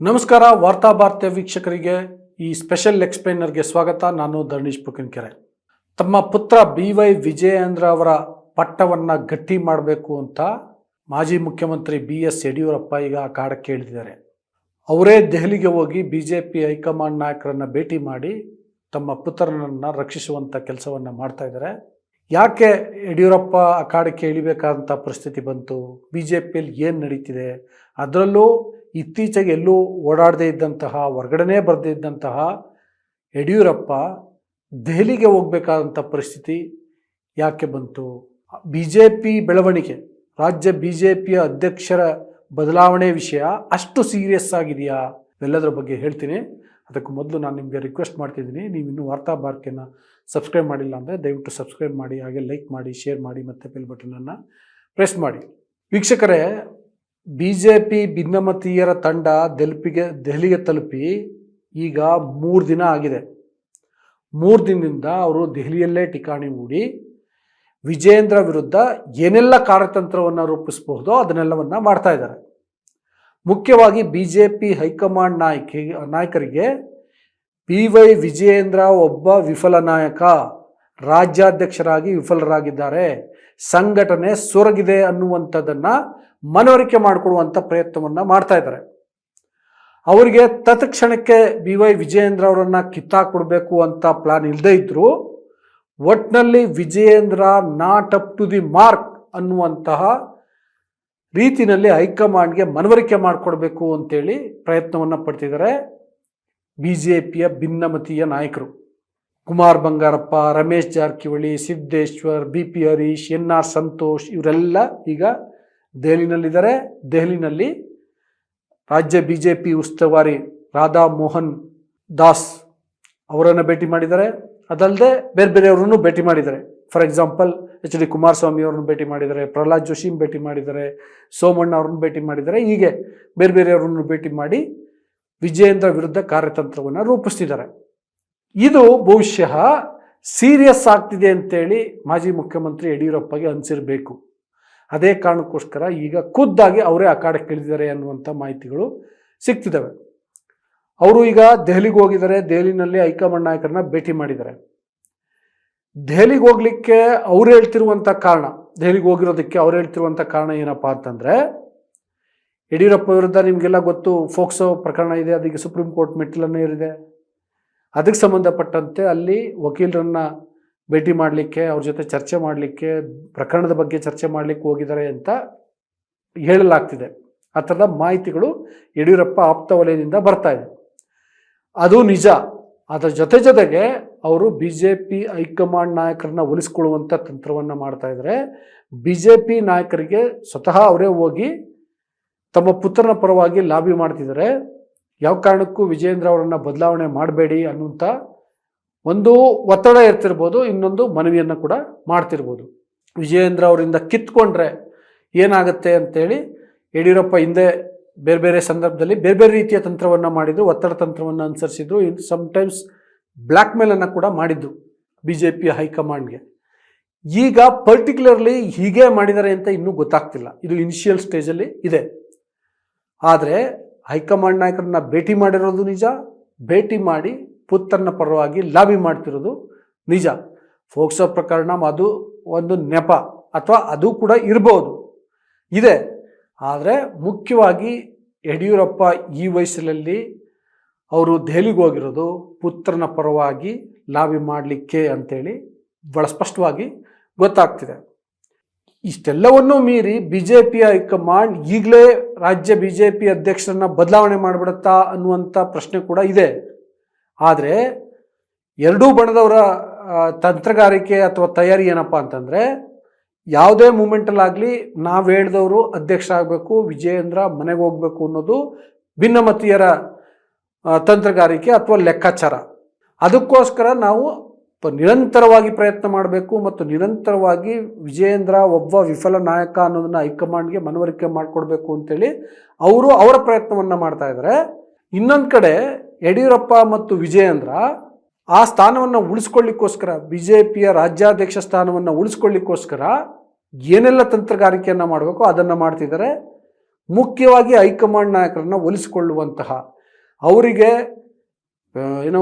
ನಮಸ್ಕಾರ, ವಾರ್ತಾ ಭಾರತೀಯ ವೀಕ್ಷಕರಿಗೆ. ಈ ಸ್ಪೆಷಲ್ ಎಕ್ಸ್ಪ್ಲೈನರ್ಗೆ ಸ್ವಾಗತ. ನಾನು ಧರ್ಣೀಶ್ ಪುಕಿನ್ಕೆರೆ ತಮ್ಮ ಪುತ್ರ ಬಿ ವೈ ವಿಜಯೇಂದ್ರ ಅವರ ಪಟ್ಟವನ್ನು ಗಟ್ಟಿ ಮಾಡಬೇಕು ಅಂತ ಮಾಜಿ ಮುಖ್ಯಮಂತ್ರಿ ಬಿ ಎಸ್ ಯಡಿಯೂರಪ್ಪ ಈಗ ಕಾಡಕ್ಕೆ ಕೇಳಿದ್ದಾರೆ. ಅವರೇ ದೆಹಲಿಗೆ ಹೋಗಿ ಬಿ ಜೆ ಪಿ ಹೈಕಮಾಂಡ್ ನಾಯಕರನ್ನು ಭೇಟಿ ಮಾಡಿ ತಮ್ಮ ಪುತ್ರನನ್ನು ರಕ್ಷಿಸುವಂಥ ಕೆಲಸವನ್ನು ಮಾಡ್ತಾ ಇದ್ದಾರೆ. ಯಾಕೆ ಯಡಿಯೂರಪ್ಪ ಅಖಾಡಕ್ಕೆ ಇಳಿಬೇಕಾದಂಥ ಪರಿಸ್ಥಿತಿ ಬಂತು? ಬಿ ಜೆ ಪಿಯಲ್ಲಿ ಏನು ನಡೀತಿದೆ? ಅದರಲ್ಲೂ ಇತ್ತೀಚೆಗೆ ಎಲ್ಲೂ ಓಡಾಡದೇ ಇದ್ದಂತಹ, ಹೊರಗಡೆನೇ ಬರದೇ ಇದ್ದಂತಹ ಯಡಿಯೂರಪ್ಪ ದೆಹಲಿಗೆ ಹೋಗಬೇಕಾದಂಥ ಪರಿಸ್ಥಿತಿ ಯಾಕೆ ಬಂತು? ಬಿ ಜೆ ಪಿ ಬೆಳವಣಿಗೆ, ರಾಜ್ಯ ಬಿ ಜೆ ಪಿಯ ಅಧ್ಯಕ್ಷರ ಬದಲಾವಣೆ ವಿಷಯ ಅಷ್ಟು ಸೀರಿಯಸ್ ಆಗಿದೆಯಾ? ಎಲ್ಲದರ ಬಗ್ಗೆ ಹೇಳ್ತೀನಿ. ಅದಕ್ಕೂ ಮೊದಲು ನಾನು ನಿಮಗೆ ರಿಕ್ವೆಸ್ಟ್ ಮಾಡ್ತಿದ್ದೀನಿ ನೀವು ಇನ್ನೂ ವಾರ್ತಾ ಭಾರತಿಯನ್ನು ಸಬ್ಸ್ಕ್ರೈಬ್ ಮಾಡಿಲ್ಲ ಅಂದರೆ ದಯವಿಟ್ಟು ಸಬ್ಸ್ಕ್ರೈಬ್ ಮಾಡಿ, ಹಾಗೆ ಲೈಕ್ ಮಾಡಿ, ಶೇರ್ ಮಾಡಿ, ಮತ್ತು ಬೆಲ್ ಬಟನನ್ನು ಪ್ರೆಸ್ ಮಾಡಿ. ವೀಕ್ಷಕರೇ ಬಿ ಜೆ ಪಿ ಭಿನ್ನಮತೀಯರ ತಂಡ ದೆಲ್ಪಿಗೆ, ದೆಹಲಿಗೆ ತಲುಪಿ ಈಗ ಮೂರು ದಿನ ಆಗಿದೆ. ಮೂರು ದಿನದಿಂದ ಅವರು ದೆಹಲಿಯಲ್ಲೇ ಠಿಕಾಣಿ ಮೂಡಿ ವಿಜೇಂದ್ರ ವಿರುದ್ಧ ಏನೆಲ್ಲ ಕಾರ್ಯತಂತ್ರವನ್ನು ರೂಪಿಸಬಹುದೋ ಅದನ್ನೆಲ್ಲವನ್ನು ಮಾಡ್ತಾ ಇದ್ದಾರೆ. ಮುಖ್ಯವಾಗಿ ಬಿ ಜೆ ಪಿ ಹೈಕಮಾಂಡ್ ನಾಯಕಿ, ನಾಯಕರಿಗೆ ಪಿ ವೈ ವಿಜಯೇಂದ್ರ ಒಬ್ಬ ವಿಫಲ ನಾಯಕ, ರಾಜ್ಯಾಧ್ಯಕ್ಷರಾಗಿ ವಿಫಲರಾಗಿದ್ದಾರೆ. ಸಂಘಟನೆ ಸೊರಗಿದೆ ಅನ್ನುವಂಥದ್ದನ್ನು ಮನವರಿಕೆ ಮಾಡಿಕೊಡುವಂಥ ಪ್ರಯತ್ನವನ್ನು ಮಾಡ್ತಾ ಇದ್ದಾರೆ. ಅವರಿಗೆ ತತ್ಕ್ಷಣಕ್ಕೆ ಬಿ ವೈ ವಿಜಯೇಂದ್ರ ಅವರನ್ನು ಕಿತ್ತಾಕೊಡ್ಬೇಕು ಅಂತ ಪ್ಲಾನ್ ಇಲ್ಲದೇ ಇದ್ದರೂ ಒಟ್ಟಿನಲ್ಲಿ Vijayendra not up to the mark ಅನ್ನುವಂತಹ ರೀತಿಯಲ್ಲಿ ಹೈಕಮಾಂಡ್ಗೆ ಮನವರಿಕೆ ಮಾಡಿಕೊಡ್ಬೇಕು ಅಂತೇಳಿ ಪ್ರಯತ್ನವನ್ನು ಪಡ್ತಿದ್ದಾರೆ. ಬಿ ಜೆ ಪಿಯ ಭಿನ್ನಮತೀಯ ನಾಯಕರು. Kumar Bangarappa, Ramesh Jarkiholi, Siddeshwar B P Harish N R Santosh ಇವರೆಲ್ಲ ಈಗ ದೆಹಲಿನಲ್ಲಿದ್ದಾರೆ. ದೆಹಲಿನಲ್ಲಿ ರಾಜ್ಯ ಬಿ ಜೆ ಪಿ ಉಸ್ತುವಾರಿ ರಾಧಾ ಮೋಹನ್ ದಾಸ್ ಅವರನ್ನು ಭೇಟಿ ಮಾಡಿದ್ದಾರೆ. ಅದಲ್ಲದೆ ಬೇರೆ ಬೇರೆಯವ್ರನ್ನೂ ಭೇಟಿ ಮಾಡಿದ್ದಾರೆ. For example H D Kumaraswamy ಅವರನ್ನು ಭೇಟಿ ಮಾಡಿದ್ದಾರೆ, ಪ್ರಹ್ಲಾದ್ ಜೋಶಿನ ಭೇಟಿ ಮಾಡಿದ್ದಾರೆ, ಸೋಮಣ್ಣ ಅವ್ರನ್ನ ಭೇಟಿ ಮಾಡಿದ್ದಾರೆ. ಹೀಗೆ ಬೇರೆ ಬೇರೆಯವ್ರನ್ನು ಭೇಟಿ ಮಾಡಿ ವಿಜಯೇಂದ್ರ ವಿರುದ್ಧ ಕಾರ್ಯತಂತ್ರವನ್ನು ರೂಪಿಸ್ತಿದ್ದಾರೆ. ಇದು ಬಹುಶಃ ಸೀರಿಯಸ್ ಆಗ್ತಿದೆ ಅಂತೇಳಿ ಮಾಜಿ ಮುಖ್ಯಮಂತ್ರಿ ಯಡಿಯೂರಪ್ಪಗೆ ಅನಿಸಿರಬೇಕು. ಅದೇ ಕಾರಣಕ್ಕೋಸ್ಕರ ಈಗ ಖುದ್ದಾಗಿ ಅವರೇ ಅಖಾಡಕ್ಕೆ ಇಳಿದಿದ್ದಾರೆ ಅನ್ನುವಂಥ ಮಾಹಿತಿಗಳು ಸಿಗ್ತಿದ್ದಾವೆ. ಅವರು ಈಗ ದೆಹಲಿಗೆ ಹೋಗಿದ್ದಾರೆ, ದೆಹಲಿನಲ್ಲಿ ಹೈಕಮಾಂಡ್ ನಾಯಕರನ್ನ ಭೇಟಿ ಮಾಡಿದ್ದಾರೆ. ದೆಹಲಿಗೆ ಹೋಗ್ಲಿಕ್ಕೆ ಅವ್ರು ಹೇಳ್ತಿರುವಂಥ ಕಾರಣ, ದೆಹಲಿಗೆ ಹೋಗಿರೋದಕ್ಕೆ ಅವ್ರು ಹೇಳ್ತಿರುವಂಥ ಕಾರಣ ಏನಪ್ಪ ಅಂತಂದರೆ, ಯಡಿಯೂರಪ್ಪ ವಿರುದ್ಧ ನಿಮಗೆಲ್ಲ ಗೊತ್ತು ಫೋಕ್ಸೋ ಪ್ರಕರಣ ಇದೆ, ಅದಕ್ಕೆ ಸುಪ್ರೀಂ ಕೋರ್ಟ್ ಮೆಟ್ಟಿಲನ್ನೇ ಏರಿದೆ. ಅದಕ್ಕೆ ಸಂಬಂಧಪಟ್ಟಂತೆ ಅಲ್ಲಿ ವಕೀಲರನ್ನ ಭೇಟಿ ಮಾಡಲಿಕ್ಕೆ, ಅವ್ರ ಜೊತೆ ಚರ್ಚೆ ಮಾಡಲಿಕ್ಕೆ, ಪ್ರಕರಣದ ಬಗ್ಗೆ ಚರ್ಚೆ ಮಾಡಲಿಕ್ಕೆ ಹೋಗಿದ್ದಾರೆ ಅಂತ ಹೇಳಲಾಗ್ತಿದೆ. ಆ ಥರದ ಮಾಹಿತಿಗಳು ಯಡಿಯೂರಪ್ಪ ಆಪ್ತ ವಲಯದಿಂದ ಬರ್ತಾ ಇದೆ. ಅದು ನಿಜ. ಅದರ ಜೊತೆ ಜೊತೆಗೆ ಅವರು ಬಿ ಜೆ ಪಿ ಹೈಕಮಾಂಡ್ ನಾಯಕರನ್ನ ಒಲಿಸ್ಕೊಳ್ಳುವಂಥ ತಂತ್ರವನ್ನು ಮಾಡ್ತಾ ಇದ್ದಾರೆ. ಬಿ ಜೆ ಪಿ ನಾಯಕರಿಗೆ ಸ್ವತಃ ಅವರೇ ಹೋಗಿ ತಮ್ಮ ಪುತ್ರನ ಪರವಾಗಿ ಲಾಬಿ ಮಾಡ್ತಿದ್ದಾರೆ. ಯಾವ ಕಾರಣಕ್ಕೂ ವಿಜೇಂದ್ರ ಅವರನ್ನು ಬದಲಾವಣೆ ಮಾಡಬೇಡಿ ಅನ್ನುವಂಥ ಒಂದು ಒತ್ತಡ ಇರ್ತಿರ್ಬೋದು ಇನ್ನೊಂದು ಮನವಿಯನ್ನು ಕೂಡ ಮಾಡ್ತಿರ್ಬೋದು. ವಿಜಯೇಂದ್ರ ಅವರಿಂದ ಕಿತ್ಕೊಂಡ್ರೆ ಏನಾಗುತ್ತೆ ಅಂತೇಳಿ ಯಡಿಯೂರಪ್ಪ ಹಿಂದೆ ಬೇರೆ ಬೇರೆ ಸಂದರ್ಭದಲ್ಲಿ ಬೇರೆ ಬೇರೆ ರೀತಿಯ ತಂತ್ರವನ್ನು ಮಾಡಿದ್ರು, ಒತ್ತಡ ತಂತ್ರವನ್ನು ಅನುಸರಿಸಿದ್ರು, ಇನ್ ಸಮ್ಟೈಮ್ಸ್ ಬ್ಲ್ಯಾಕ್ ಮೇಲನ್ನು ಕೂಡ ಮಾಡಿದ್ದು ಬಿ ಜೆ ಪಿ ಹೈಕಮಾಂಡ್ಗೆ. ಈಗ ಪರ್ಟಿಕ್ಯುಲರ್ಲಿ ಹೀಗೆ ಮಾಡಿದ್ದಾರೆ ಅಂತ ಇನ್ನೂ ಗೊತ್ತಾಗ್ತಿಲ್ಲ. ಇದು ಇನಿಷಿಯಲ್ ಸ್ಟೇಜಲ್ಲಿ ಇದೆ. ಆದರೆ ಹೈಕಮಾಂಡ್ ನಾಯಕರನ್ನ ಭೇಟಿ ಮಾಡಿರೋದು ನಿಜ. ಭೇಟಿ ಮಾಡಿ ಪುತ್ರನ ಪರವಾಗಿ ಲಾಬಿ ಮಾಡ್ತಿರೋದು ನಿಜ. ಫೋಕ್ಸೋ ಪ್ರಕರಣ ಅದು ಒಂದು ನೆಪ ಅಥವಾ ಅದು ಕೂಡ ಇರ್ಬೋದು. ಇದೆ. ಆದರೆ ಮುಖ್ಯವಾಗಿ ಯಡಿಯೂರಪ್ಪ ಈ ವಯಸ್ಸಿನಲ್ಲಿ ಅವರು ದೆಹಲಿಗೆ ಹೋಗಿರೋದು. ಪುತ್ರನ ಪರವಾಗಿ ಲಾಬಿ ಮಾಡಲಿಕ್ಕೆ ಅಂತೇಳಿ ಭಾಳ ಸ್ಪಷ್ಟವಾಗಿ ಗೊತ್ತಾಗ್ತಿದೆ. ಇಷ್ಟೆಲ್ಲವನ್ನೂ ಮೀರಿ ಬಿ ಜೆ ಪಿಯ ಹೈಕಮಾಂಡ್ ಈಗಲೇ ರಾಜ್ಯ ಬಿ ಜೆ ಪಿ ಅಧ್ಯಕ್ಷರನ್ನ ಬದಲಾವಣೆ ಮಾಡಿಬಿಡುತ್ತಾ ಅನ್ನುವಂಥ ಪ್ರಶ್ನೆ ಕೂಡ ಇದೆ. ಆದರೆ ಎರಡೂ ಬಣದವರ ತಂತ್ರಗಾರಿಕೆ ಅಥವಾ ತಯಾರಿ ಏನಪ್ಪ ಅಂತಂದರೆ ಯಾವುದೇ ಮೂಮೆಂಟಲ್ಲಾಗಲಿ ನಾವು ಹೇಳ್ದವರು ಅಧ್ಯಕ್ಷ ಆಗಬೇಕು, ವಿಜಯೇಂದ್ರ ಮನೆಗೆ ಹೋಗಬೇಕು ಅನ್ನೋದು ಭಿನ್ನಮತೀಯರ ತಂತ್ರಗಾರಿಕೆ ಅಥವಾ ಲೆಕ್ಕಾಚಾರ. ಅದಕ್ಕೋಸ್ಕರ ನಾವು ನಿರಂತರವಾಗಿ ಪ್ರಯತ್ನ ಮಾಡಬೇಕು ಮತ್ತು ನಿರಂತರವಾಗಿ ವಿಜಯೇಂದ್ರ ಒಬ್ಬ ವಿಫಲ ನಾಯಕ ಅನ್ನೋದನ್ನ ಹೈಕಮಾಂಡ್ಗೆ ಮನವರಿಕೆ ಮಾಡಿಕೊಡ್ಬೇಕು ಅಂತೇಳಿ ಅವರು ಅವರ ಪ್ರಯತ್ನವನ್ನು ಮಾಡ್ತಾ ಇದ್ದಾರೆ ಇನ್ನೊಂದು ಕಡೆ ಯಡಿಯೂರಪ್ಪ ಮತ್ತು ವಿಜಯೇಂದ್ರ ಆ ಸ್ಥಾನವನ್ನು ಉಳಿಸ್ಕೊಳ್ಳಿಕ್ಕೋಸ್ಕರ ಬಿ ಜೆ ಪಿಯ ರಾಜ್ಯಾಧ್ಯಕ್ಷ ಸ್ಥಾನವನ್ನು ಉಳಿಸ್ಕೊಳ್ಳಿಕ್ಕೋಸ್ಕರ ಏನೆಲ್ಲ ತಂತ್ರಗಾರಿಕೆಯನ್ನು ಮಾಡಬೇಕು ಅದನ್ನು ಮಾಡ್ತಿದ್ದಾರೆ ಮುಖ್ಯವಾಗಿ ಹೈಕಮಾಂಡ್ ನಾಯಕರನ್ನು ಒಲಿಸಿಕೊಳ್ಳುವಂತಹ, ಅವರಿಗೆ ಏನೋ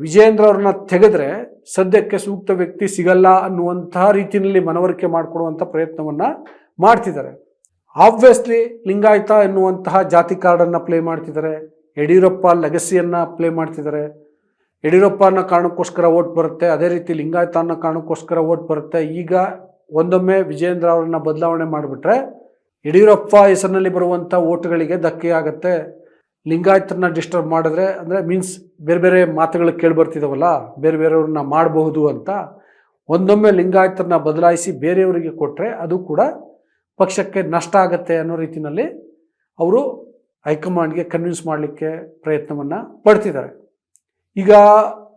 ವಿಜಯೇಂದ್ರ ಅವ್ರನ್ನ ತೆಗೆದ್ರೆ ಸದ್ಯಕ್ಕೆ ಸೂಕ್ತ ವ್ಯಕ್ತಿ ಸಿಗಲ್ಲ ಅನ್ನುವಂತಹ ರೀತಿಯಲ್ಲಿ ಮನವರಿಕೆ ಮಾಡಿಕೊಡುವಂಥ ಪ್ರಯತ್ನವನ್ನ ಮಾಡ್ತಿದ್ದಾರೆ. ಆಬ್ವಿಯಸ್ಲಿ ಲಿಂಗಾಯತ ಎನ್ನುವಂತಹ ಜಾತಿ ಕಾರ್ಡನ್ನು ಪ್ಲೇ ಮಾಡ್ತಿದ್ದಾರೆ. ಯಡಿಯೂರಪ್ಪ ಲೆಗಸಿಯನ್ನು ಪ್ಲೇ ಮಾಡ್ತಿದ್ದಾರೆ. ಯಡಿಯೂರಪ್ಪ ಅನ್ನೋ ಕಾರಣಕ್ಕೋಸ್ಕರ ಓಟ್ ಬರುತ್ತೆ. ಅದೇ ರೀತಿ ಲಿಂಗಾಯತ ಅನ್ನೋ ಕಾರಣಕ್ಕೋಸ್ಕರ ಓಟ್ ಬರುತ್ತೆ. ಈಗ ಒಂದೊಮ್ಮೆ ವಿಜೇಂದ್ರ ಅವರನ್ನ ಬದಲಾವಣೆ ಮಾಡಿಬಿಟ್ರೆ ಯಡಿಯೂರಪ್ಪ ಹೆಸರಿನಲ್ಲಿ ಬರುವಂಥ ಓಟ್ಗಳಿಗೆ ಧಕ್ಕೆ ಆಗುತ್ತೆ ಲಿಂಗಾಯತರನ್ನ ಡಿಸ್ಟರ್ಬ್ ಮಾಡಿದ್ರೆ ಅಂದರೆ ಮೀನ್ಸ್ ಬೇರೆ ಬೇರೆ ಮಾತುಗಳು ಕೇಳಿಬರ್ತಿದಾವಲ್ಲ ಬೇರೆ ಬೇರೆಯವ್ರನ್ನ ಮಾಡಬಹುದು ಅಂತ ಒಂದೊಮ್ಮೆ ಲಿಂಗಾಯತರನ್ನ ಬದಲಾಯಿಸಿ ಬೇರೆಯವರಿಗೆ ಕೊಟ್ಟರೆ ಅದು ಕೂಡ ಪಕ್ಷಕ್ಕೆ ನಷ್ಟ ಆಗುತ್ತೆ ಅನ್ನೋ ರೀತಿಯಲ್ಲಿ ಅವರು ಹೈಕಮಾಂಡ್ಗೆ ಕನ್ವಿನ್ಸ್ ಮಾಡಲಿಕ್ಕೆ ಪ್ರಯತ್ನವನ್ನು ಪಡ್ತಿದ್ದಾರೆ. ಈಗ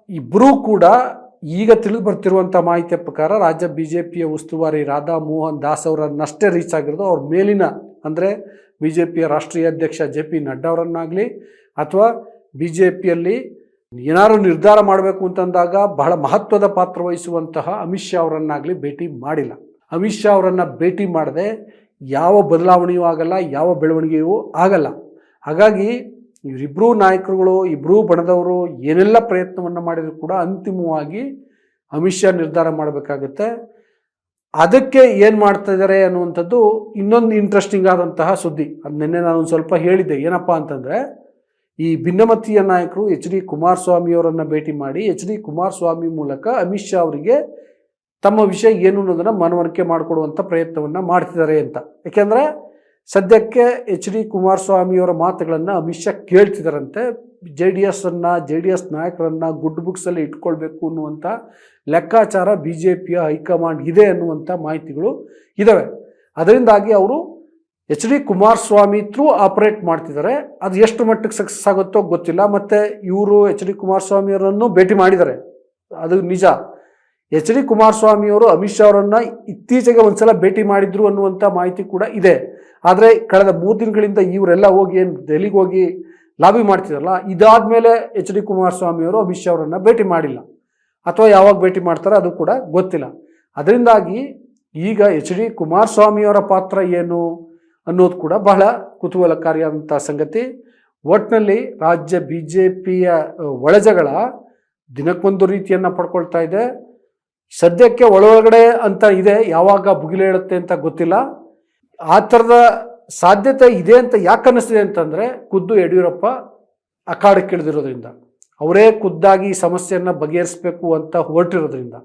ಇಬ್ಬರೂ ಕೂಡ ಈಗ ತಿಳಿದು ಬರ್ತಿರುವಂಥ ಮಾಹಿತಿಯ ಪ್ರಕಾರ ರಾಜ್ಯ ಬಿ ಜೆ ಪಿಯ ಉಸ್ತುವಾರಿ ರಾಧಾ ಮೋಹನ್ ದಾಸ್ ಅವರನ್ನಷ್ಟೇ ರೀಚ್ ಆಗಿರೋದು ಅವ್ರ ಮೇಲಿನ ಅಂದರೆ ಬಿ ಜೆ ಪಿಯ ರಾಷ್ಟ್ರೀಯ ಅಧ್ಯಕ್ಷ ಜೆ ಪಿ ನಡ್ಡಾ ಅವರನ್ನಾಗಲಿ ಅಥವಾ ಬಿ ಜೆ ಪಿಯಲ್ಲಿ ಏನಾದ್ರು ನಿರ್ಧಾರ ಮಾಡಬೇಕು ಅಂತಂದಾಗ ಬಹಳ ಮಹತ್ವದ ಪಾತ್ರ ವಹಿಸುವಂತಹ ಅಮಿತ್ ಶಾ ಅವರನ್ನಾಗಲಿ ಭೇಟಿ ಮಾಡಿಲ್ಲ. ಅಮಿತ್ ಶಾ ಅವರನ್ನು ಭೇಟಿ ಮಾಡದೆ ಯಾವ ಬದಲಾವಣೆಯೂ ಆಗಲ್ಲ, ಯಾವ ಬೆಳವಣಿಗೆಯೂ ಆಗಲ್ಲ. ಹಾಗಾಗಿ ಇವರಿಬ್ಬರೂ ನಾಯಕರುಗಳು ಇಬ್ಬರೂ ಬಣದವರು ಏನೆಲ್ಲ ಪ್ರಯತ್ನವನ್ನು ಮಾಡಿದರೂ ಕೂಡ ಅಂತಿಮವಾಗಿ ಅಮಿತ್ ಶಾ ನಿರ್ಧಾರ ಮಾಡಬೇಕಾಗುತ್ತೆ. ಅದಕ್ಕೆ ಏನು ಮಾಡ್ತಾ ಇದ್ದಾರೆ ಅನ್ನುವಂಥದ್ದು ಇನ್ನೊಂದು ಇಂಟ್ರೆಸ್ಟಿಂಗ್ ಆದಂತಹ ಸುದ್ದಿ. ಅದು ನಿನ್ನೆ ನಾನು ಸ್ವಲ್ಪ ಹೇಳಿದ್ದೆ. ಏನಪ್ಪ ಅಂತಂದರೆ, ಈ ಭಿನ್ನಮತೀಯ ನಾಯಕರು ಎಚ್ ಡಿ ಕುಮಾರಸ್ವಾಮಿಯವರನ್ನು ಭೇಟಿ ಮಾಡಿ, ಎಚ್ ಡಿ ಕುಮಾರಸ್ವಾಮಿ ಮೂಲಕ ಅಮಿತ್ ಶಾ ಅವರಿಗೆ ತಮ್ಮ ವಿಷಯ ಏನು ಅನ್ನೋದನ್ನು ಮನವರಿಕೆ ಮಾಡಿಕೊಡುವಂಥ ಪ್ರಯತ್ನವನ್ನು ಮಾಡ್ತಿದ್ದಾರೆ ಅಂತ. ಯಾಕೆಂದರೆ, ಸದ್ಯಕ್ಕೆ ಎಚ್ ಡಿ ಕುಮಾರಸ್ವಾಮಿಯವರ ಮಾತುಗಳನ್ನು ಅಮಿತ್ ಶಾ ಕೇಳ್ತಿದ್ದಾರಂತೆ ಜೆ ಡಿ ಎಸ್ ಅನ್ನು ಜೆ ಡಿ ಎಸ್ ನಾಯಕರನ್ನು ಗುಡ್ ಬುಕ್ಸಲ್ಲಿ ಇಟ್ಕೊಳ್ಬೇಕು ಅನ್ನುವಂಥ ಲೆಕ್ಕಾಚಾರ ಬಿ ಜೆ ಪಿಯ ಹೈಕಮಾಂಡ್ ಇದೆ ಅನ್ನುವಂಥ ಮಾಹಿತಿಗಳು ಇದ್ದಾವೆ ಅದರಿಂದಾಗಿ ಅವರು H D Kumaraswamy through operate ಮಾಡ್ತಿದ್ದಾರೆ. ಅದು ಎಷ್ಟು ಮಟ್ಟಕ್ಕೆ ಸಕ್ಸಸ್ ಆಗುತ್ತೋ ಗೊತ್ತಿಲ್ಲ. ಮತ್ತು ಇವರು ಎಚ್ ಡಿ ಕುಮಾರಸ್ವಾಮಿಯವರನ್ನು ಭೇಟಿ ಮಾಡಿದ್ದಾರೆ. ಅದು ನಿಜ. ಎಚ್ ಡಿ ಕುಮಾರಸ್ವಾಮಿಯವರು ಅಮಿತ್ ಶಾ ಅವರನ್ನು ಇತ್ತೀಚೆಗೆ ಒಂದ್ಸಲ ಭೇಟಿ ಮಾಡಿದ್ರು ಅನ್ನುವಂಥ ಮಾಹಿತಿ ಕೂಡ ಇದೆ. ಆದರೆ ಕಳೆದ ಮೂರು ದಿನಗಳಿಂದ ಇವರೆಲ್ಲ ಹೋಗಿ ಏನು ಡೆಲ್ಲಿಗೆ ಹೋಗಿ ಲಾಬಿ ಇದಾದ ಮೇಲೆ ಎಚ್ ಡಿ ಕುಮಾರಸ್ವಾಮಿಯವರು ಅಮಿತ್ ಶಾ ಅವರನ್ನು ಭೇಟಿ ಮಾಡಿಲ್ಲ. ಅಥವಾ ಯಾವಾಗ ಭೇಟಿ ಮಾಡ್ತಾರೆ ಅದು ಕೂಡ ಗೊತ್ತಿಲ್ಲ. ಅದರಿಂದಾಗಿ ಈಗ ಎಚ್ ಡಿ ಕುಮಾರಸ್ವಾಮಿಯವರ ಪಾತ್ರ ಏನು ಅನ್ನೋದು ಕೂಡ ಬಹಳ ಕುತೂಹಲಕಾರಿಯಾದಂಥ ಸಂಗತಿ. ಒಟ್ಟಿನಲ್ಲಿ ರಾಜ್ಯ ಬಿ ಜೆ ಪಿಯ ಒಳಜಗಳ ದಿನಕ್ಕೊಂದು ರೀತಿಯನ್ನು ಪಡ್ಕೊಳ್ತಾ ಇದೆ. ಸದ್ಯಕ್ಕೆ ಒಳಗಡೆ ಅಂತ ಇದೆ, ಯಾವಾಗ ಭುಗಿಲೇಳುತ್ತೆ ಅಂತ ಗೊತ್ತಿಲ್ಲ. ಆ ಥರದ ಸಾಧ್ಯತೆ ಇದೆ ಅಂತ ಯಾಕೆ ಅನ್ನಿಸ್ತಿದೆ ಅಂತಂದರೆ ಖುದ್ದು ಯಡಿಯೂರಪ್ಪ ಅಖಾಡಕ್ಕೆ ಇಳಿದಿರೋದ್ರಿಂದ. ಅವರೇ ಖುದ್ದಾಗಿ ಈ ಸಮಸ್ಯೆಯನ್ನು ಬಗೆಹರಿಸಬೇಕು ಅಂತ ಹೊರಟಿರೋದ್ರಿಂದ.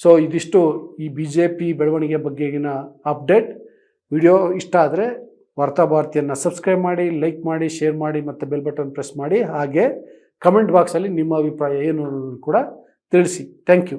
ಸೊ ಇದಿಷ್ಟು ಈ ಬಿ ಜೆ ಪಿ ಬೆಳವಣಿಗೆ ಬಗ್ಗೆಗಿನ ಅಪ್ಡೇಟ್. ವಿಡಿಯೋ ಇಷ್ಟ ಆದರೆ ವಾರ್ತಾಭಾರತಿಯನ್ನು ಸಬ್ಸ್ಕ್ರೈಬ್ ಮಾಡಿ, ಲೈಕ್ ಮಾಡಿ, ಶೇರ್ ಮಾಡಿ ಮತ್ತು ಬೆಲ್ ಬಟನ್ ಪ್ರೆಸ್ ಮಾಡಿ. ಹಾಗೆ ಕಮೆಂಟ್ ಬಾಕ್ಸಲ್ಲಿ ನಿಮ್ಮ ಅಭಿಪ್ರಾಯ ಏನು ಕೂಡ ತಿಳಿಸಿ. Thank you